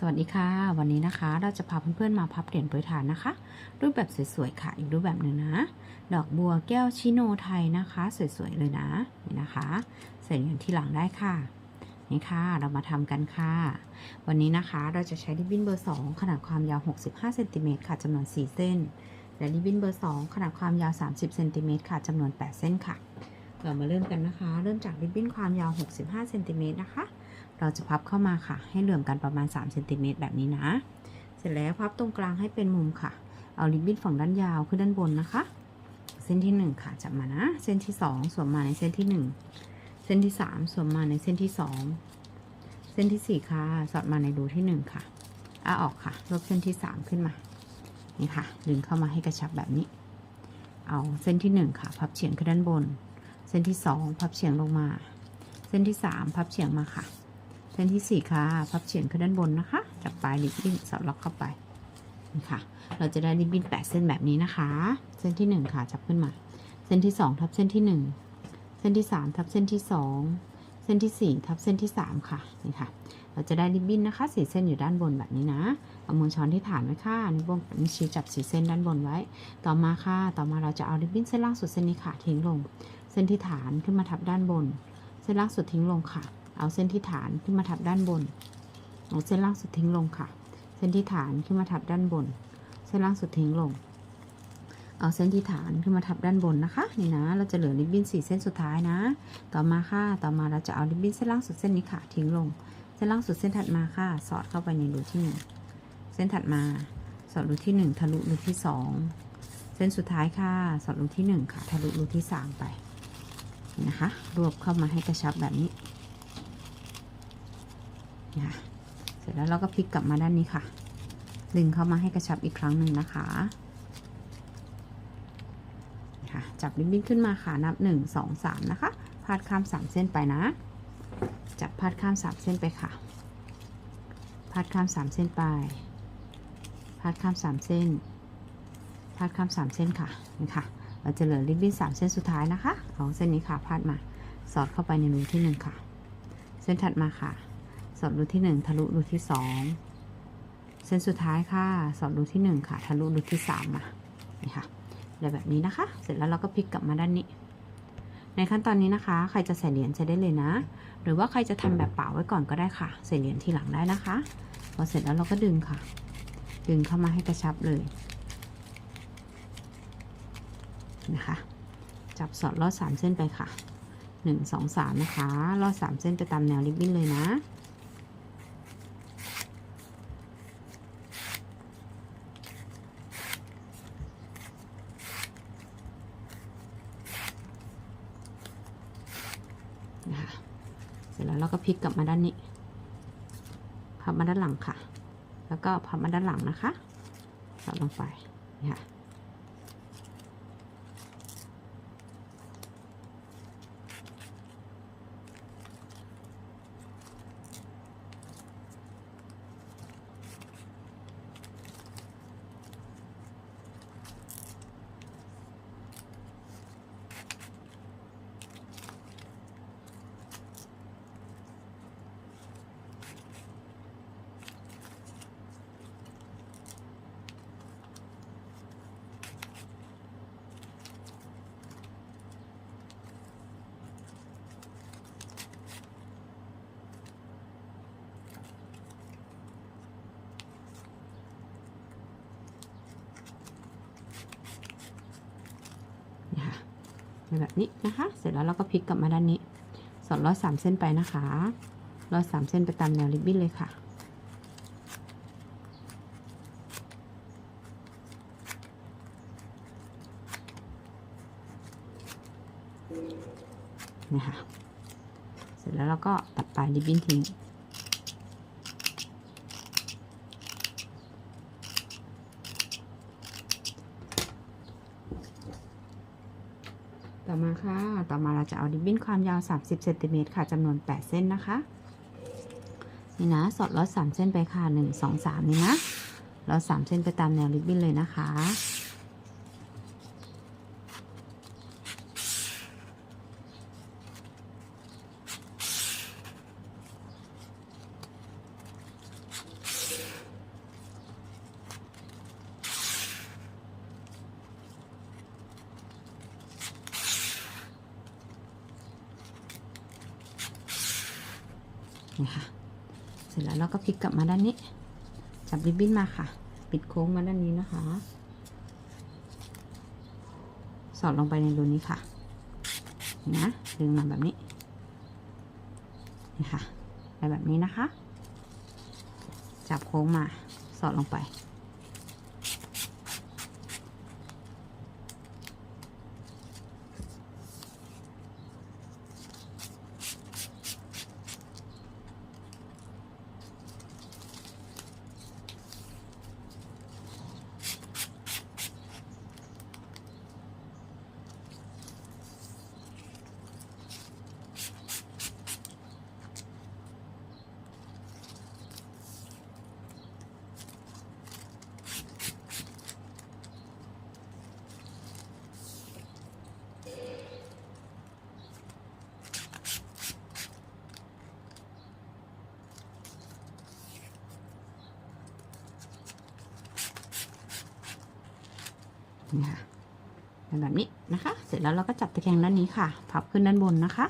สวัสดีค่ะ วันนี้นะคะ เราจะพาเพื่อนๆมาพับเหรียญโปรยทานนะคะ รูปแบบสวยๆค่ะ อีกรูปแบบหนึ่งนะ ดอกบัวแก้วชิโนไทยนะคะ สวยๆเลยนะนี่นะคะใส่เหรียญที่หลังได้ค่ะนี่ค่ะ เรามาทำกันค่ะ วันนี้นะคะเราจะใช้ริบบิ้นเบอร์ 2 ขนาดความยาว 65เซนติเมตรค่ะจำนวน 4 เส้น และริบบิ้นเบอร์ 2 ขนาดความยาว 30เซนติเมตรค่ะจำนวน 8 เส้นค่ะ เรามาเริ่มกันนะคะ เริ่มจากริบบิ้นความยาว 65เซนติเมตรนะคะ เราจะพับเข้ามาค่ะ ให้เหลื่อมกันประมาณ3เซนติเมตรแบบนี้นะ เสร็จแล้วพับตรงกลางให้เป็นมุมค่ะ เอาริบบิ้นฝั่งด้านยาวขึ้นด้านบนนะคะ เส้นที่ 1 ค่ะจับมานะ เส้นที่ 2 สวมมาในเส้นที่ 1 เส้นที่ 3 สวมมาในเส้นที่ 2 เส้นที่ 4 ค่ะ สอดมาในรูที่ 1 ค่ะอ้าออกค่ะ ลบเส้นที่ 3 ขึ้นมา นี่ค่ะ ดึงเข้ามาให้กระชับแบบนี้ เอาเส้นที่ 1 ค่ะ พับเฉียงขึ้นด้านบน เส้นที่ 2 พับเฉียงลงมา เส้นที่ 3 พับเฉียงมาค่ะ เส้นที่ 4 ค่ะ พับเฉียงขึ้นด้านบนนะคะ จับปลายริบบิ้นสอดล็อกเข้าไปนี่ค่ะ เราจะได้ริบบิ้น8เส้นแบบนี้นะคะ เส้นที่ 1 ค่ะ จับขึ้นมา เส้นที่ 2 ทับเส้นที่ 1 เส้นที่ 3 ทับเส้นที่ 2 เส้นที่ 4 ทับเส้นที่ 3 ค่ะ นี่ค่ะ เราจะได้ริบบิ้นนะคะสีเส้นอยู่ด้านบนแบบนี้นะ เอามือช้อนที่ฐานไว้ค่ะนิ้วโป้งนิ้วชี้จับสีเส้นด้านบนไว้ ต่อมาค่ะ ต่อมาเราจะเอาริบบิ้นเส้นล่างสุดเส้นนี้ค่ะทิ้งลง เส้นที่ฐานขึ้นมาทับด้านบน เส้นล่างสุดทิ้งลงค่ะ เอาเส้นที่ฐานขึ้นมาทับด้านบนเอาเส้นล่างสุดทิ้งลงค่ะ เส้นที่ฐานขึ้นมาทับด้านบน เส้นล่างสุดทิ้งลง เอาเส้นที่ฐานขึ้นมาทับด้านบนนะคะ นี่นะ เราจะเหลือริบบิ้นสี่เส้นสุดท้ายนะ ต่อมาค่ะ ต่อมาเราจะเอาริบบิ้นเส้นล่างสุดเส้นนี้ค่ะ ทิ้งลง เส้นล่างสุดเส้นถัดมาค่ะ สอดเข้าไปในรูที่หนึ่งเส้นถัดมา สอดรูที่หนึ่งทะลุรูที่สองเส้นสุดท้ายค่ะ สอดรูที่หนึ่งค่ะ ทะลุรูที่สามไป นะคะ รวบเข้ามาให้กระชับแบบนี้ ค่ะเสร็จแล้วเราก็พลิกกลับมาด้านนี้ค่ะ ดึงเข้ามาให้กระชับอีกครั้งหนึ่งนะคะค่ะจับริบบิ้นขึ้นมาค่ะนับ 1 2 3 นะคะ พาดข้าม 3 เส้นไปนะ จับพาดข้าม 3 เส้นไปค่ะ พาดข้าม 3 เส้นไป พาดข้าม 3 เส้น พาดข้าม 3 เส้นค่ะนี่ค่ะ เราจะเหลือริบบิ้น 3 เส้นสุดท้ายนะคะ เอาเส้นนี้ค่ะ พาดมา สอดเข้าไปในรูที่ 1 ค่ะ เส้นถัดมาค่ะ สอดรูที่ 1 ทะลุรูที่ 2 เส้นสุดท้ายค่ะ สอดรูที่ 1 ค่ะ ทะลุรูที่ 3 มานี่ค่ะได้แบบนี้นะคะ เสร็จแล้วเราก็พลิกกลับมาด้านนี้ ในขั้นตอนนี้นะคะ ใครจะใส่เหรียญใช้ได้เลยนะ หรือว่าใครจะทำแบบเปล่าไว้ก่อนก็ได้ค่ะ ใส่เหรียญทีหลังได้นะคะ พอเสร็จแล้วเราก็ดึงค่ะ ดึงเข้ามาให้กระชับเลยนะคะ จับสอดลอดสามเส้นไปค่ะหนึ่งสองสามนะคะ ลอดสามเส้นไปตามแนวริบบิ้นเลยนะ นะคะเสร็จแล้วเราก็พลิกกลับมาด้านนี้พับมาด้านหลังค่ะ แล้วก็พับมาด้านหลังนะคะสอดลงไปนี่ค่ะ แบบนี้นะคะ เสร็จแล้วเราก็พลิกกลับมาด้านนี้สอดร้อยสามเส้นไปนะคะร้อยสามเส้นไปตามแนวริบบิ้นเลยค่ะนี่ค่ะเสร็จแล้วเราก็ตัดปลายริบบิ้นทิ้ง ต่อมาค่ะ ต่อมาเราจะเอาริบบิ้นความยาว 30เซนติเมตรค่ะจำนวน 8 เส้นนะคะ นี่นะ สอดร้อยสามเส้นไปค่ะ 1 2 3 นี่นะร้อยสามเส้นไปตามแนวริบบิ้นเลยนะคะ นี่ค่ะเสร็จแล้วเราก็พลิกกลับมาด้านนี้ จับริบบิ้นมาค่ะ ปิดโค้งมาด้านนี้นะคะ สอดลงไปในรูนี้ค่ะนะดึงมาแบบนี้นี่ค่ะไปแบบนี้นะคะ จับโค้งมาสอดลงไป นี่ค่ะเป็นแบบนี้นะคะ เสร็จแล้วเราก็จับตะแกรงด้านนี้ค่ะ พับขึ้นด้านบนนะคะ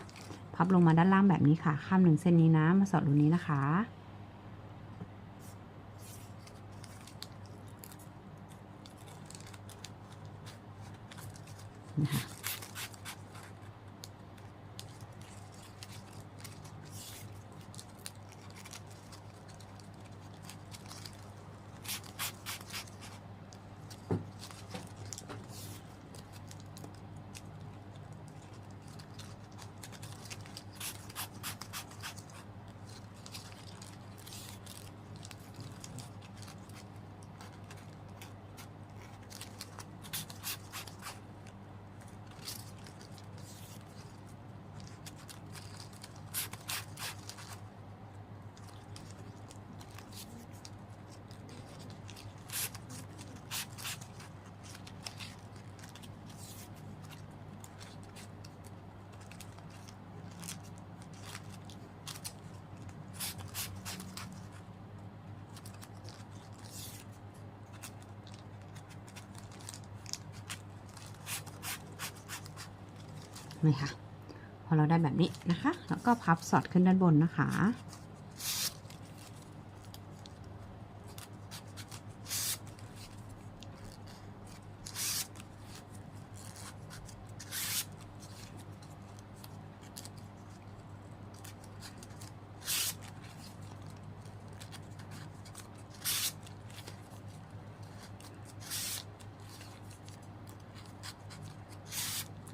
พับลงมาด้านล่างแบบนี้ค่ะ ข้ามหนึ่งเส้นนี้นะ มาสอดรูนี้นะคะ นะคะ นี่ค่ะ พอเราได้แบบนี้นะคะ แล้วก็พับสอดขึ้นด้านบนนะคะ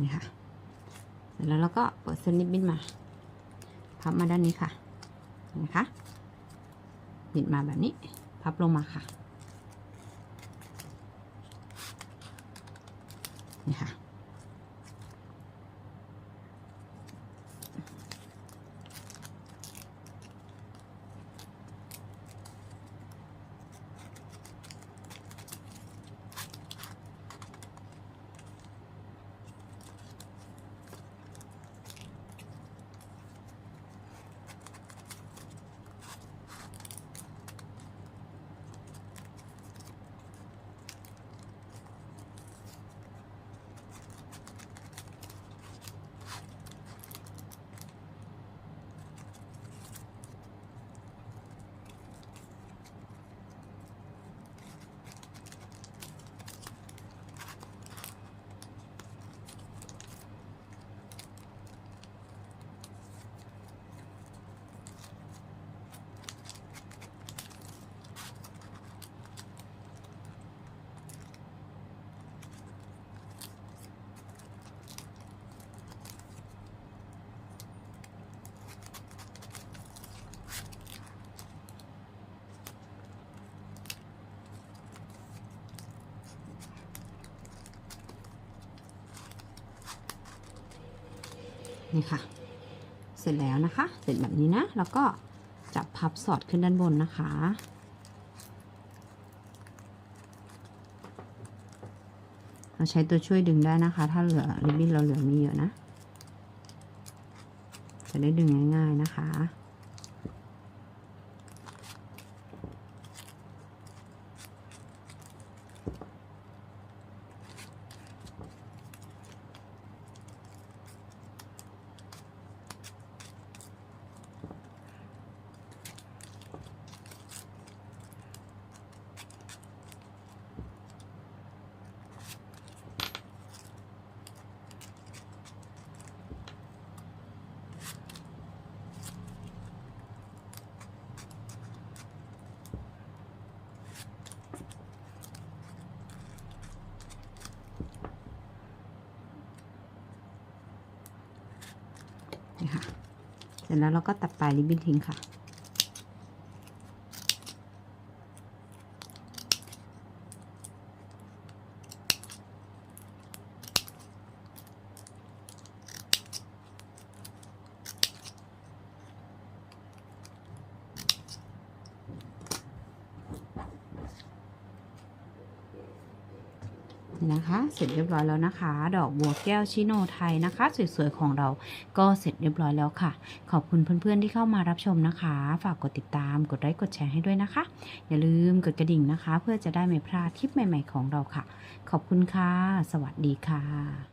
นี่ค่ะ แล้วเราก็เปิดเส้นนิบบิ้นมา พับมาด้านนี้ค่ะนะคะบิดมาแบบนี้ พับลงมาค่ะ นี่ค่ะ นี่ค่ะ เสร็จแล้วนะคะ เสร็จแบบนี้นะ แล้วก็จับพับสอดขึ้นด้านบนนะคะ เราใช้ตัวช่วยดึงได้นะคะ ถ้าเหลือริบบิ้นเราเหลือม่เยอะนะ จะได้ดึงง่าย ๆนะคะ ค่ะ เสร็จแล้วเราก็ตัดปลายริบบิ้นทิ้งค่ะ นี่นะคะ เสร็จเรียบร้อยแล้วนะคะ ดอกบัวแก้วชิโนไทยนะคะ สวยๆของเราก็เสร็จเรียบร้อยแล้วค่ะ ขอบคุณเพื่อนๆที่เข้ามารับชมนะคะ ฝากกดติดตามกดไลค์กดแชร์ให้ด้วยนะคะ อย่าลืมกดกระดิ่งนะคะ เพื่อจะได้ไม่พลาดคลิปใหม่ ๆของเราค่ะ ขอบคุณค่ะ สวัสดีค่ะ